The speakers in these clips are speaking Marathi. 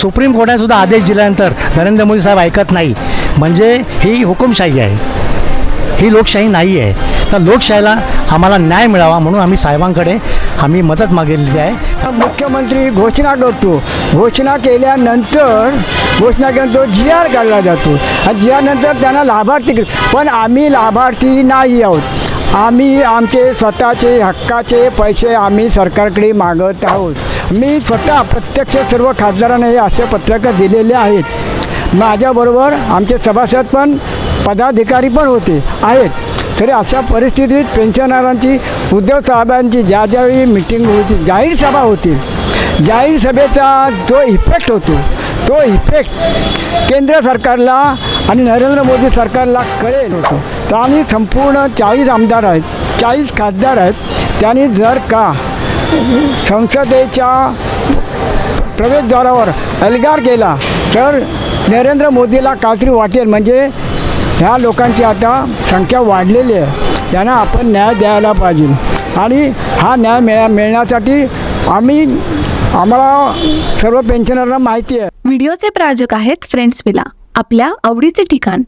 सुप्रीम कोर्टाने सुद्धा आदेश दिल्यानंतर नरेंद्र मोदी साहेब ऐकत नाही. म्हणजे ही हुकुमशाही आहे. ही लोकशाही नाही आहे. तर लोकशाहीला आम्हाला न्याय मिळावा म्हणून आम्ही साहेबांकडे आम्ही मदत मागितलेली आहे. मुख्यमंत्री घोषणा करतो. घोषणा केल्यानंतर घोषणा केल्यानंतर जी आर काढला जातो. आणि जी आरनंतर त्यांना लाभार्थी पण आम्ही लाभार्थी नाही आहोत. आम्ही आमचे स्वतःचे हक्काचे पैसे आम्ही सरकारकडे मागत आहोत. मी स्वतः प्रत्यक्ष सर्व खासदारांना हे असे पत्रकं दिलेले आहेत. माझ्याबरोबर आमचे सभासद पण पदाधिकारी पण होते आहेत. तरी अशा परिस्थितीत पेन्शनरांची उद्धव साहेबांची ज्या ज्यावेळी मिटिंग होती जाहीर सभा होती. जाहीर सभेचा जो इफेक्ट होतो तो इफेक्ट केंद्र सरकारला आणि नरेंद्र मोदी सरकारला कळेल होतो. तर आम्ही संपूर्ण चाळीस आमदार आहेत चाळीस खासदार आहेत. त्यांनी जर का संसदेच्या प्रवेशद्वारावर एल्गार केला. तर नरेंद्र मोदीला काहीतरी वाटेल. म्हणजे ह्या लोकांची आता संख्या वाढलेली आहे. त्यांना आपण न्याय द्यायला पाहिजे. आणि हा न्याय मिळा मिळण्यासाठी आम्ही आम्हाला सर्व पेन्शनरना माहिती आहे. व्हिडिओचे प्रायोजक आहेत फ्रेंड्स विला. आपल्या आवडीचे ठिकाण.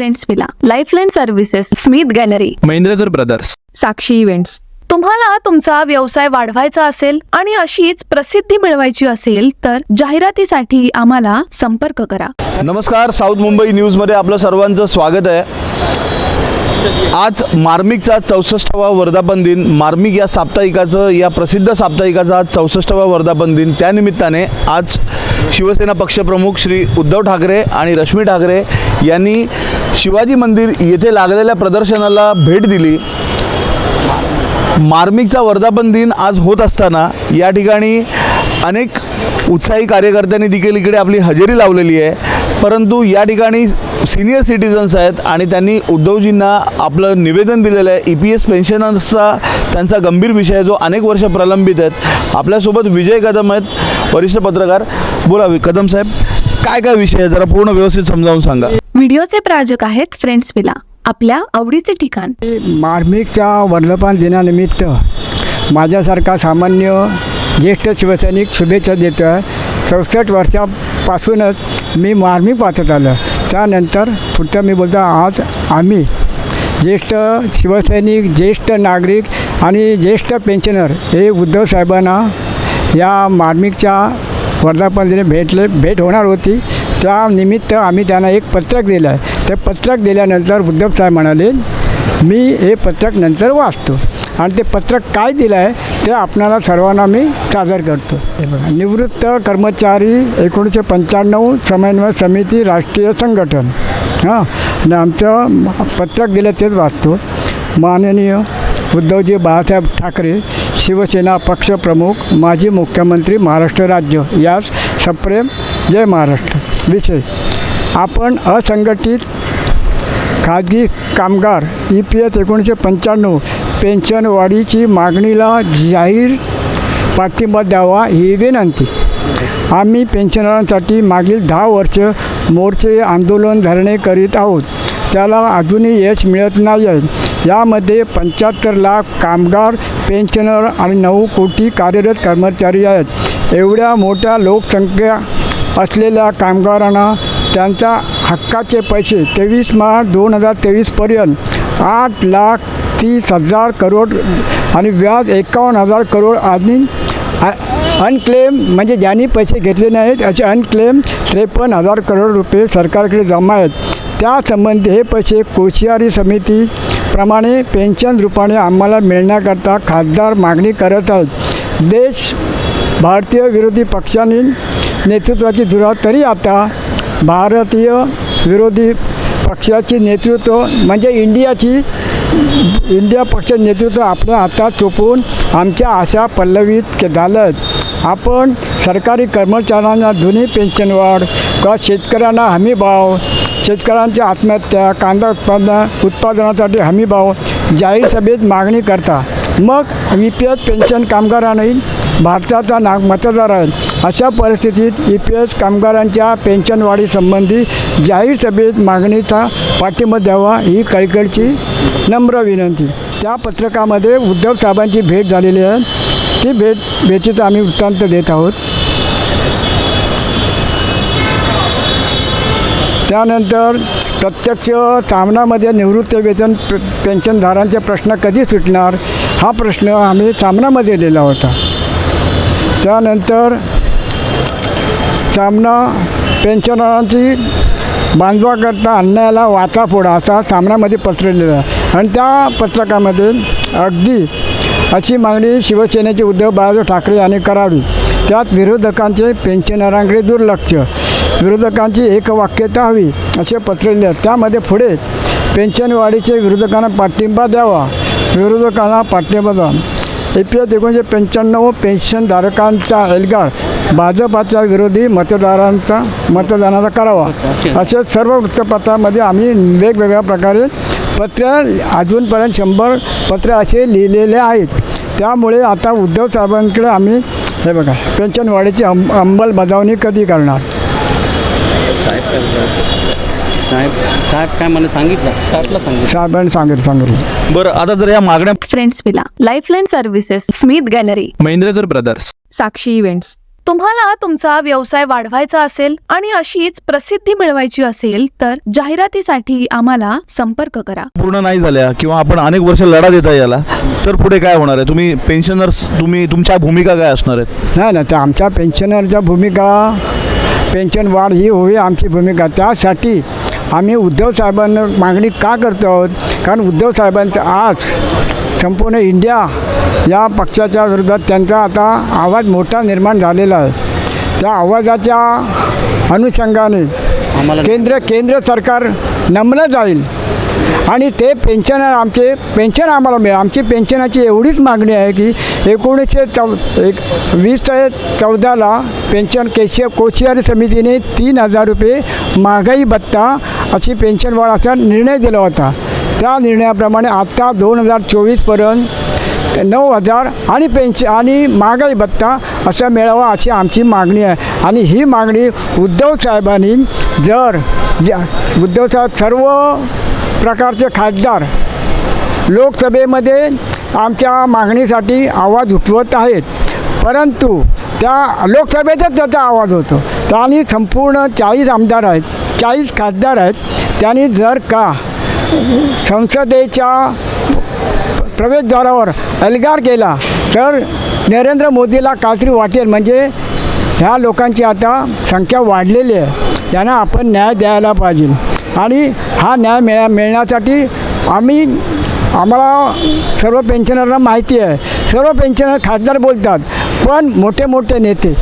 Friends villa lifeline services Smith gallery Mahendrakar brothers Sakshi events तुम्हाला तुमचा व्यवसाय वाढवायचा असेल आणि अशीच प्रसिद्धी मिळवायची असेल तर जाहिरातीसाठी आम्हाला संपर्क करा. नमस्कार साऊथ मुंबई न्यूजमध्ये आपलं सर्वांचं स्वागत आहे. आज मार्मिकचा चौसष्टावा वर्धापन दिन. मार्मिक या साप्ताहिकाचं या प्रसिद्ध साप्ताहिकाचा आज चौसष्टावा वर्धापन दिन. त्यानिमित्ताने आज शिवसेना पक्षप्रमुख श्री उद्धव ठाकरे आणि रश्मी ठाकरे यांनी शिवाजी मंदिर येथे लागलेल्या प्रदर्शनाला भेट दिली. मार्मिकचा वर्धापन दिन आज होत असताना या ठिकाणी अनेक उत्साही कार्यकर्त्यांनी देखील इकडे आपली हजेरी लावलेली आहे. परंतु या ठिकाणी सिनियर सिटीजन्स आहेत आणि त्यांनी उद्धवजींना आपलं निवेदन दिलेलं आहे. ई पी एस पेन्शनर्सचा त्यांचा गंभीर विषय आहे. जो अनेक वर्ष प्रलंबित आहेत. आपल्यासोबत विजय कदम आहेत. वरिष्ठ पत्रकार बोला कदम साहेब काय काय विषय आहे? जरा पूर्ण व्यवस्थित समजावून सांगा. व्हिडिओचे प्रायोजक आहेत फ्रेंड्स विला आपल्या आवडीचे ठिकाण. मार्मिकच्या वर्धपान दिनानिमित्त माझ्यासारखा सामान्य ज्येष्ठ शिवसैनिक शुभेच्छा देतो आहे चौसष्ट वर्षापासूनच मी मार्मिक वाचत आलं त्यानंतर पुढचं मी बोलतो आज आम्ही ज्येष्ठ शिवसैनिक ज्येष्ठ नागरिक आणि ज्येष्ठ पेन्शनर हे उद्धव साहेबांना या मार्मिकच्या वर्धापन दिने भेटले भेट होणार होती. त्यानिमित्त आम्ही त्यांना एक पत्रक दिलं आहे. ते पत्रक दिल्यानंतर उद्धव साहेब म्हणाले मी हे पत्रक नंतर वाचतो. आणि ते पत्रक काय दिलं आहे ते आपणाला सर्वांना मी सादर करतो. हे बघा निवृत्त कर्मचारी एकोणीसशे पंच्याण्णव समन्वय समिती राष्ट्रीय संघटन. हां आणि आमचं पत्रक दिलं तेच वाचतो. माननीय उद्धवजी बाळासाहेब ठाकरे शिवसेना पक्षप्रमुख माजी मुख्यमंत्री महाराष्ट्र राज्य यास सप्रेम जय महाराष्ट्र. विषय. आपण असंघटित खाजगी कामगार ई पी एस एकोणीसशे पंच्याण्णव पेन्शन वाढीची मागणीला जाहीर पाठिंबा द्यावा ही विनंती. आम्ही पेन्शनरांसाठी मागील दहा वर्ष मोर्चे आंदोलन धरणे करीत आहोत. त्याला अजूनही यश मिळत नाही आहे यामध्ये पंच्याहत्तर लाख कामगार पेन्शनर आणि नऊ कोटी कार्यरत कर्मचारी आहेत. एवढ्या मोठ्या लोकसंख्या असलेल्या कामगारांना त्यांच्या हक्काचे पैसे तेवीस मार्च दोन हजार तेवीसपर्यंत आठ लाख तीस हजार करोड आणि व्याज एकावन्न हजार करोड आणि अनक्लेम म्हणजे ज्यांनी पैसे घेतले नाहीत असे अनक्लेम त्रेपन्न हजार करोड रुपये सरकारकडे जमा आहेत. त्यासंबंधी हे पैसे कोशियारी समितीप्रमाणे पेन्शन रूपाने आम्हाला मिळण्याकरता खासदार मागणी करत आहेत. देश भारतीय विरोधी पक्षांनी नेतृत्वाची धुरा तरी आता भारतीय विरोधी पक्षाची नेतृत्व म्हणजे इंडियाची इंडिया पक्ष नेतृत्व आपल्या हातात चोपून आमच्या आशा पल्लवित झालं आपण सरकारी कर्मचाऱ्यांना जुनी पेन्शन वाढ किंवा शेतकऱ्यांना हमी भाव? शेतकऱ्यांच्या आत्महत्या कांदा उत्पादन उत्पादनासाठी हमी भाव जाहीर सभेत मागणी करता. मग वी पी एस पेन्शन कामगारांनाही भारताचा नाग मतदार आहेत. अशा परिस्थितीत ई पी एस कामगारांच्या पेन्शन वाढीसंबंधी जाहीर सभेत मागणीचा पाठिंबा द्यावा ही कळकळची नम्र विनंती. त्या पत्रकामध्ये उद्धव साहेबांची भेट झालेली आहे. ती भेट भेटीचा आम्ही वृत्तांत देत आहोत. त्यानंतर प्रत्यक्ष सामनामध्ये निवृत्त वेतन पे पेन्शनधारांचे प्रश्न कधी सुटणार? हा प्रश्न आम्ही सामनामध्ये दिलेला होता. त्यानंतर सामना पेन्शनरांची बांधवाकरता अन्यायाला वाचा फोडा असा सामनामध्ये पसरलेला. आहे आणि त्या पत्रकामध्ये अगदी अशी मागणी शिवसेनेचे उद्धव बाळासाहेब ठाकरे यांनी करावी. त्यात विरोधकांचे पेन्शनरांकडे दुर्लक्ष. विरोधकांची एकवाक्यता हवी असे पत्र लिहिले त्यामध्ये पुढे पेन्शनवाढीचे विरोधकांना पाठिंबा द्यावा. विरोधकांना पाठिंबा द्यावा. ए पी एस एकोणीसशे पंच्याण्णव पेन्शनधारकांचा एल्गार भाजपाच्या विरोधी मतदारांचा मतदानाचा करावा. असे सर्व वृत्तपत्रामध्ये आम्ही वेगवेगळ्या प्रकारे पत्र अजूनपर्यंत शंभर पत्र असे लिहिलेले आहेत. त्यामुळे आता उद्धव साहेबांकडे आम्ही हे बघा पेन्शनवाढीची अंम अंमलबजावणी कधी करणार? साहेब साहेब साहेब काय मला सांगितलं? साहेबला सांगितलं. साहेबांनी सांगितलं सांगितलं. बरं आता जर या मागण्या friends villa lifeline services Smith gallery Mahendrakar brothers Sakshi events तुम्हाला तुमचा व्यवसाय वाढवायचा असेल आणि अशीच प्रसिद्धी मिळवायची असेल तर जाहिरातीसाठी आम्हाला संपर्क करा. पूर्ण नाही झाल्या किंवा आपण अनेक वर्ष लढा देता याला तर पुढे काय होणार आहे? तुम्ही पेन्शनर्स तुम्ही तुमच्या भूमिका काय असणार आहेत? नाही ना तर आमच्या पेन्शनरच्या भूमिका पेन्शन वाढ ही होई आमची भूमिका. त्यासाठी आम्ही उद्धव साहेबांना मागणी का करतो आहोत? कारण उद्धव साहेबांचं आज संपूर्ण इंडिया या पक्षाच्या विरोधात त्यांचा आता आवाज मोठा निर्माण झालेला आहे. त्या आवाजाच्या अनुषंगाने केंद्र केंद्र सरकार नमलं जाईल. आणि ते पेन्शनर आमचे पेन्शन आम्हाला मिळेल. आमची पेन्शनाची एवढीच मागणी आहे की एकोणीसशे चौ एक वीस ते चौदाला पेन्शन केशिय कोशियारी समितीने तीन हजार रुपये महागाई भत्ता अशी पेन्शन वाढाचा निर्णय दिला होता. त्या निर्णयाप्रमाणे आत्ता दोन हजार चोवीसपर्यंत नऊ हजार आणि पेन्शन आणि महागाई भत्ता असा मिळावा अशी आमची मागणी आहे. आणि ही मागणी उद्धव साहेबांनी जर ज्या उद्धव साहेब सर्व प्रकारचे खासदार लोकसभेमध्ये आमच्या मागणीसाठी आवाज उठवत आहेत. परंतु त्या लोकसभेतच त्याचा आवाज होतो. तर आणि संपूर्ण चाळीस आमदार आहेत. चाळीस खासदार आहेत. त्यांनी जर का संसदेच्या प्रवेशद्वारावर एल्गार केला तर नरेंद्र मोदीला काहीतरी वाटेल. म्हणजे ह्या लोकांची आता संख्या वाढलेली आहे. त्यांना आपण न्याय द्यायला पाहिजे. आणि हा न्याय मिळा मिळण्यासाठी आम्ही आम्हाला सर्व पेन्शनरना माहिती आहे. सर्व पेन्शनर खासदार बोलतात. पण मोठे मोठे नेते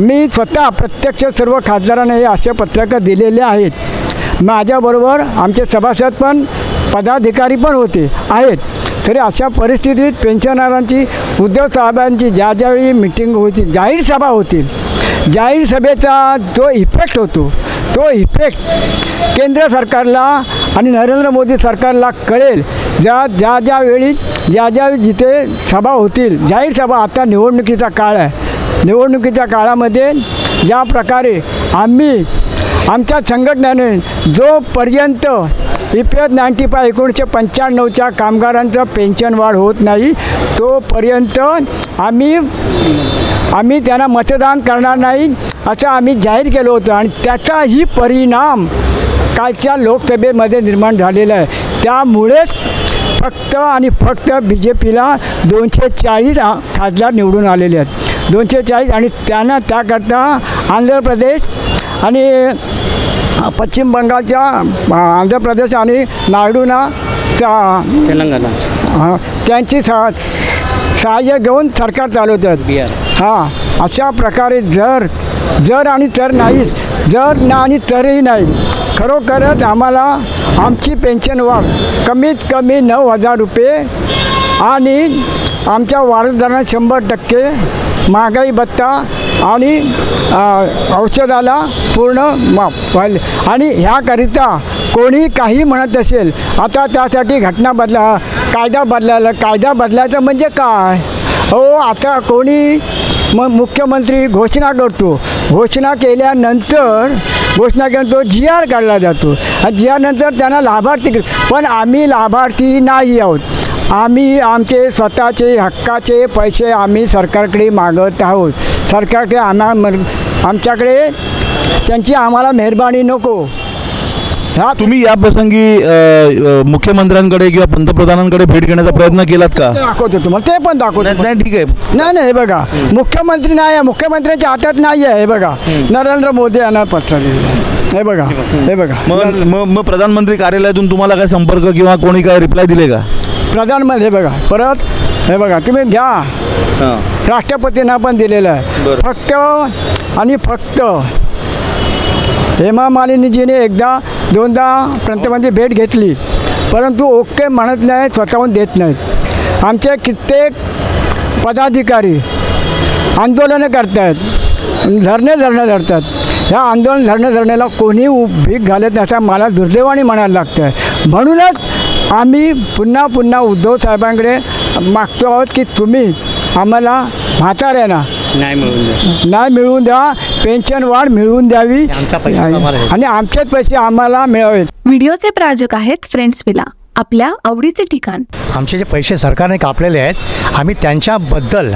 मी स्वतः प्रत्यक्ष सर्व खासदारांना हे असे पत्रकं दिलेले आहेत. माझ्याबरोबर आमचे सभासद पण पदाधिकारी पण होते आहेत. तरी अशा परिस्थितीत पेन्शनरांची उद्धव साहेबांची ज्या ज्यावेळी मिटिंग होती जाहीर सभा होतील जाहीर सभेचा जो इफेक्ट होतो तो इफेक्ट केंद्र सरकारला आणि नरेंद्र मोदी सरकारला कळेल. ज्या ज्या ज्या वेळी ज्या ज्या जिथे सभा होतील जाहीर सभा आता निवडणुकीचा काळ आहे. निवडणुकीच्या काळामध्ये ज्या प्रकारे आम्ही आमच्या संघटनेने जोपर्यंत E P S ninety five एकोणीसशे पंच्याण्णवच्या कामगारांचं पेन्शन वाढ होत नाही तोपर्यंत आम्ही आम्ही त्यांना मतदान करणार नाही असं आम्ही जाहीर केलं होतं. आणि त्याचाही परिणाम कालच्या लोकसभेमध्ये निर्माण झालेला आहे. त्यामुळेच फक्त आणि फक्त बी जे पीला दोनशे चाळीस खासदार निवडून आलेले आहेत. दोनशे चाळीस आणि त्यांना त्याकरता आंध्र प्रदेश आणि पश्चिम बंगालच्या आंध्र प्रदेश आणि नायडूना चा- तेलंगणा. हा, त्यांची सा सहाय्य घेऊन सरकार चालवतात बिहार. हां अशा प्रकारे जर जर आणि तर नाही जर ना आणि तरही नाही खरोखरच आम्हाला आमची पेन्शन वाढ कमीत कमी नऊ हजार रुपये आणि आमच्या वारसदारांना शंभर टक्के महागाई भत्ता आणि औषधाला पूर्ण माफ व्हायला आणि ह्याकरिता कोणी काही म्हणत असेल आता त्यासाठी घटना बदला कायदा बदलायला कायदा बदलायचा म्हणजे काय? हो आता कोणी मग मुख्यमंत्री घोषणा करतो. घोषणा केल्यानंतर घोषणा केल्यानंतर जी आर काढला जातो. आणि जी आरनंतर त्यांना लाभार्थी पण आम्ही लाभार्थी नाही आहोत. आम्ही आमचे स्वतःचे हक्काचे पैसे आम्ही सरकारकडे मागत आहोत. सरकारकडे आम्हा आमच्याकडे त्यांची आम्हाला मेहरबानी नको. ह्या तुम्ही या प्रसंगी अ, अ, मुख्यमंत्र्यांकडे किंवा पंतप्रधानांकडे भेट घेण्याचा प्रयत्न केलात का? दाखवतो तुम्हाला ते पण दाखवतो नाही ठीक आहे. नाही नाही हे बघा मुख्यमंत्री नाही आहे मुख्यमंत्र्यांच्या हातात नाही आहे हे बघा. नरेंद्र मोदी यांना पत्र दिलेलं आहे. हे बघा. हे बघा. मग मग मग प्रधानमंत्री कार्यालयातून तुम्हाला काय संपर्क किंवा कोणी काय रिप्लाय दिले का? प्रधानमंत्री बघा. परत हे बघा तुम्ही घ्या. राष्ट्रपतींना पण दिलेलं आहे. फक्त आणि फक्त हेमा मालिनीजीने एकदा दोनदा पंतप्रधानांची भेट घेतली. परंतु ओके म्हणत नाही स्वतःहून देत नाहीत. आमचे कित्येक पदाधिकारी आंदोलनं करतायत. धरणे धरणं धरतात. ह्या आंदोलन धरणं धरण्याला कोणी भीक घालत नाही असं मला दुर्दैवाने म्हणायला लागतं आहे म्हणूनच आम्ही पुन्हा पुन्हा उद्धव साहेबांकडे मागतो आहोत की तुम्ही आम्हाला म्हाताऱ्यांना नाही मिळून द्या. नाही मिळवून द्या पेन्शन वाढ मिळवून द्यावी. आमचा पैसा आम्हाला द्या. आणि आमचेच पैसे आम्हाला मिळावेत. व्हिडिओचे प्रायोजक आहेत फ्रेंड्स विला. आपल्या आवडीचे ठिकाण. आमचे जे पैसे सरकारने कापलेले आहेत आम्ही त्यांच्याबद्दल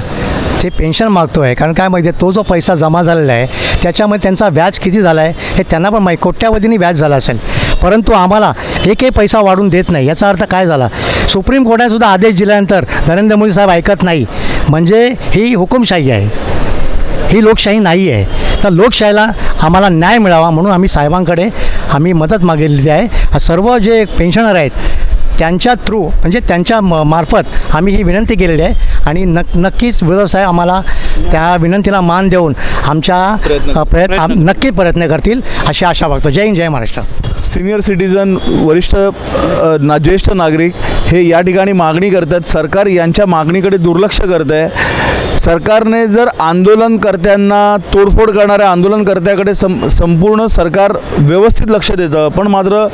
ते पेन्शन मागतो आहे. कारण काय माहिती आहे तो जो पैसा जमा झालेला आहे त्याच्यामध्ये त्यांचा व्याज किती झाला आहे हे त्यांना पण माहीत. कोट्यावधीने व्याज झाला असेल. परंतु आम्हाला एकही पैसा वाढून देत नाही. याचा अर्थ काय झाला? सुप्रीम कोर्टानेसुद्धा आदेश दिल्यानंतर नरेंद्र मोदी साहेब ऐकत नाही. म्हणजे ही हुकुमशाही आहे. ही लोकशाही नाही आहे. तर लोकशाहीला आम्हाला न्याय मिळावा म्हणून आम्ही साहेबांकडे आम्ही मदत मागितली आहे. सर्व जे पेन्शनर आहेत त्यांच्या थ्रू म्हणजे त्यांच्या म मार्फत आम्ही ही विनंती केलेली आहे. आणि नक नक्कीच विरोध साहेब आम्हाला त्या विनंतीला मान देऊन आमच्या प्रयत्न- नक्की प्रयत्न करतील अशी आशा बघतो जय हिंद जय महाराष्ट्र. सिनियर सिटीजन वरिष्ठ ना ज्येष्ठ नागरिक हे या ठिकाणी मागणी करतात. सरकार यांच्या मागणीकडे दुर्लक्ष करत आहे सरकारने जर आंदोलनकर्त्यांना तोडफोड करणाऱ्या आंदोलनकर्त्याकडे सं संपूर्ण सरकार व्यवस्थित लक्ष देतं पण मात्र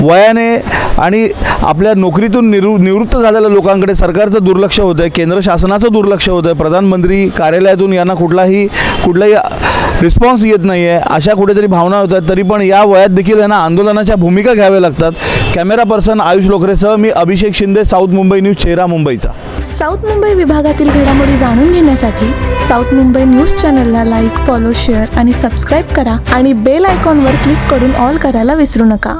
वयाने आणि आपल्या नोकरीतून निवृ निवृत्त झालेल्या लोकांकडे सरकारचं दुर्लक्ष होतं आहे केंद्र शासनाचं दुर्लक्ष होतं आहे प्रधानमंत्री कार्यालयातून यांना कुठलाही कुठलाही रिस्पॉन्स येत नाही आहे अशा कुठेतरी भावना होतात तरी पण या वयात देखील यांना आंदोलनाच्या भूमिका घ्याव्या लागतात. कॅमेरा पर्सन आयुष लोकरेसह मी अभिषेक शिंदे साऊथ मुंबई न्यूज चेहरा मुंबईचा. साऊथ मुंबई विभागातील घडामोडी जाणून घेण्यासाठी साऊथ मुंबई न्यूज चॅनलला लाईक फॉलो शेअर आणि सबस्क्राईब करा आणि बेल आयकॉनवर क्लिक करून ऑल करायला विसरू नका.